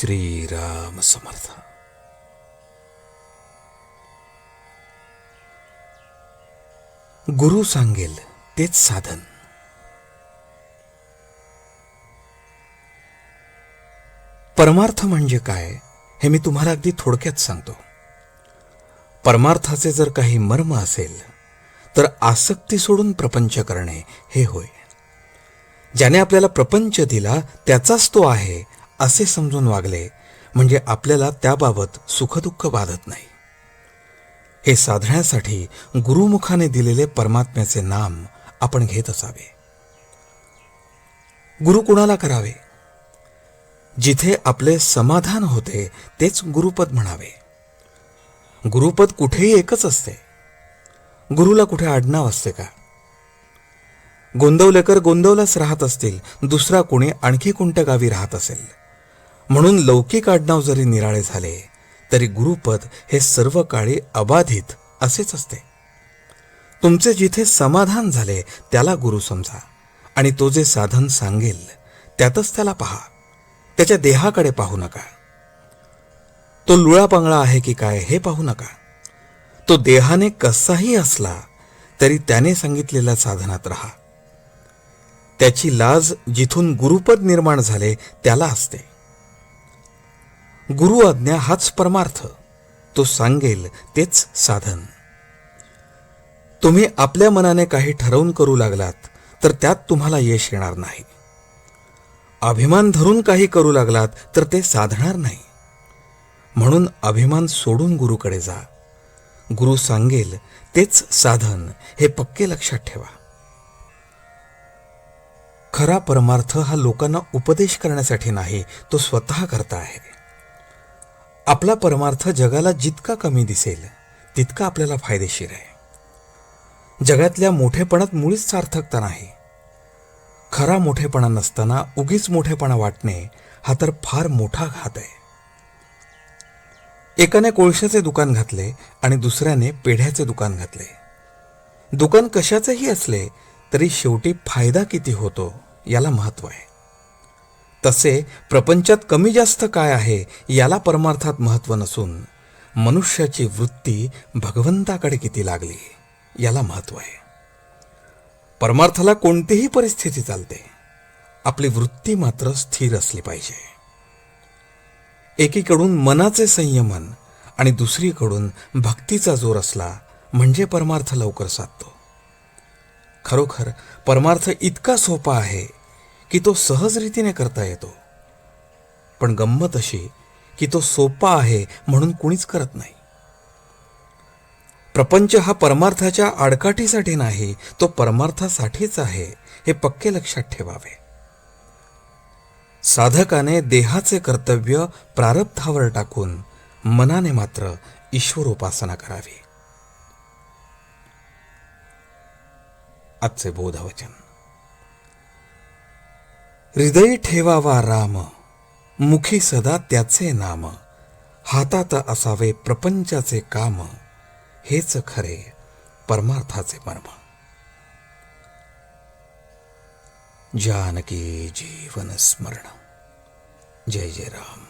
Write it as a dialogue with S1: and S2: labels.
S1: श्रीराम समर्थ। गुरु सांगेल तेच साधन। परमार्थ म्हणजे काय हे मी तुम्हाला अगदी थोडक्यात सांगतो. परमार्थाचे जर काही मर्म असेल तर आसक्ती सोडून प्रपंच करणे हे होय. ज्याने आपल्याला प्रपंच दिला त्याचाच तो आहे असे समजून वागले म्हणजे आपल्याला त्याबाबत सुखदुःख बाधत नाही. हे साधण्यासाठी गुरुमुखाने दिलेले परमात्म्याचे नाम आपण घेत असावे. गुरु कुणाला करावे? जिथे आपले समाधान होते तेच गुरुपद म्हणावे. गुरुपद कुठेही एकच असते. गुरुला कुठे आडनाव असते का? गोंदवलेकर गोंदवलाच राहत असतील दुसरा कोणी आणखी कोणत्या गावी राहत असेल? म्हणून लौकिक आडनाव जरी निराळे झाले तरी गुरुपद हे सर्व काळी अबाधित असेच असते. तुमचे जिथे समाधान झाले त्याला गुरु समजा आणि तो जे साधन सांगेल त्यातच त्याला पहा. त्याच्या देहाकडे पाहू नका. तो लुळापांगळा आहे की काय हे पाहू नका. तो देहाने कसाही असला तरी त्याने सांगितलेल्या साधनात राहा. त्याची लाज जिथून गुरुपद निर्माण झाले त्याला असते. गुरु आज्ञा हाच परमार्थ. तो सांगेल तेच साधन. तुम्ही आपल्या मनाने काही ठरवून करू लागलात तर त्यात तुम्हाला यश येणार नाही. अभिमान धरून काही करू लागलात तर ते साधणार नाही. म्हणून अभिमान सोडून गुरुकडे जा. गुरु सांगेल तेच साधन हे पक्के लक्षात ठेवा. खरा परमार्थ हा लोकांना उपदेश करण्यासाठी नाही तो स्वतः करता आहे. आपला परमार्थ जगाला जितका कमी दिसेल तितका आपल्याला फायदेशीर आहे. जगातल्या मोठेपणात मुळीच सार्थकता नाही. खरा मोठेपणा नसताना उगीच मोठेपणा वाटणे हा तर फार मोठा घात आहे. एकाने कोळशाचे दुकान घातले आणि दुसऱ्याने पेढ्याचे दुकान घातले. दुकान कशाचेही असले तरी शेवटी फायदा किती होतो याला महत्त्व आहे. तसे प्रपंचात कमी जास्त काय आहे याला परमार्थात महत्त्व नसून मनुष्याची वृत्ती भगवंताकडे किती लागली याला महत्त्व आहे. परमार्थाला कोणतीही परिस्थिती चालते. आपली वृत्ती मात्र स्थिर असली पाहिजे. एकीकडून मनाचे संयमन आणि दुसरीकडून भक्तीचा जोर असला म्हणजे परमार्थ लवकर साधतो. खरोखर परमार्थ इतका सोपा आहे की तो सहज रीतीने करता येतो. पण गंमत अशी की तो सोपा आहे म्हणून कुणीच करत नाही. प्रपंच हा परमार्थाच्या आडकाठीसाठी नाही तो परमार्थासाठीच आहे हे पक्के लक्षात ठेवावे. साधकाने देहाचे कर्तव्य प्रारब्धावर टाकून मनाने मात्र ईश्वरोपासना करावी. आजचे बोधवचन. हृदयी ठेवावा राम मुखी सदा त्याचे नाम. हातात असावे प्रपंचाचे काम हेच खरे परमार्थाचे मर्म. जानकी जीवन स्मरण. जय जय राम.